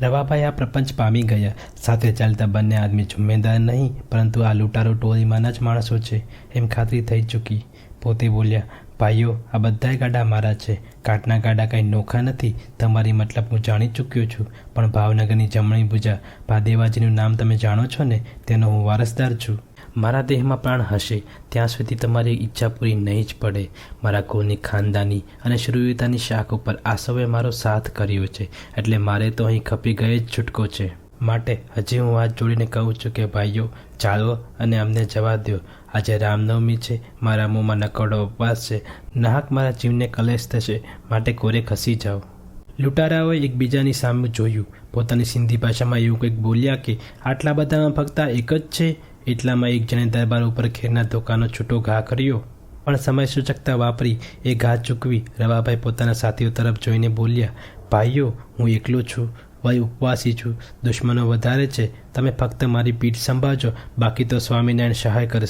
રવાભાઈ આ પ્રપંચ પામી ગયા. સાથે ચાલતા બંને આદમી જુમ્મેદાર નહીં, પરંતુ આ લૂંટારો ટોળીમાંના જ માણસો છે, એમ ખાતરી થઈ ચૂકી. પોતે બોલ્યા ભાઈઓ, આ બધાય ગાડા મારા છે. કાટના ગાડા કંઈ નોખા નથી. તમારી મતલબ હું જાણી ચૂક્યો છું. પણ ભાવનગરની જમણી ભુજા, ભાદેવાજીનું નામ તમે જાણો છો ને, તેનો હું વારસદાર છું. મારા દેહમાં પ્રાણ હશે. ત્યાં સુધી તમારી ઈચ્છા પૂરી નહીં જ પડે. મારા કુળની ખાનદાની અને શૂરવીરતાની શાખ ઉપર આ સૌએ મારો સાથ કર્યો છે. એટલે મારે તો અહીં ખપી ગયે જ છૂટકો છે. માટે હજી હું હાથ જોડીને કહું છું કે, ભાઈઓ, ચાલો અને અમને જવા દો આજે રામનવમી છે, મારા મોંમાં નકરડો ઉપવાસ છે. નાહક મારા જીવને કલેશ થશે, માટે કોરે ખસી જાઓ. લૂંટારાઓએ એકબીજાની સામે જોયું. પોતાની સિંધી ભાષામાં એવું કંઈક બોલ્યા કે, આટલા બધામાં ફક્ત એક જ છે? એટલામાં એક જણે દરબાર ઉપર ખેરના ધોકાનો છૂટો ઘા કર્યો. પણ સમય સૂચકતા વાપરી, એ ઘા ચૂકવી રવાભાઈ પોતાના સાથીઓ તરફ જોઈને બોલ્યા, ભાઈઓ, હું એકલો છું. વય ઉપવાસી છું, દુશ્મનો વધારે છે, તમે ફક્ત મારી પીઠ સંભાળજો, બાકી તો સ્વામિનારાયણ સહાય કરશે.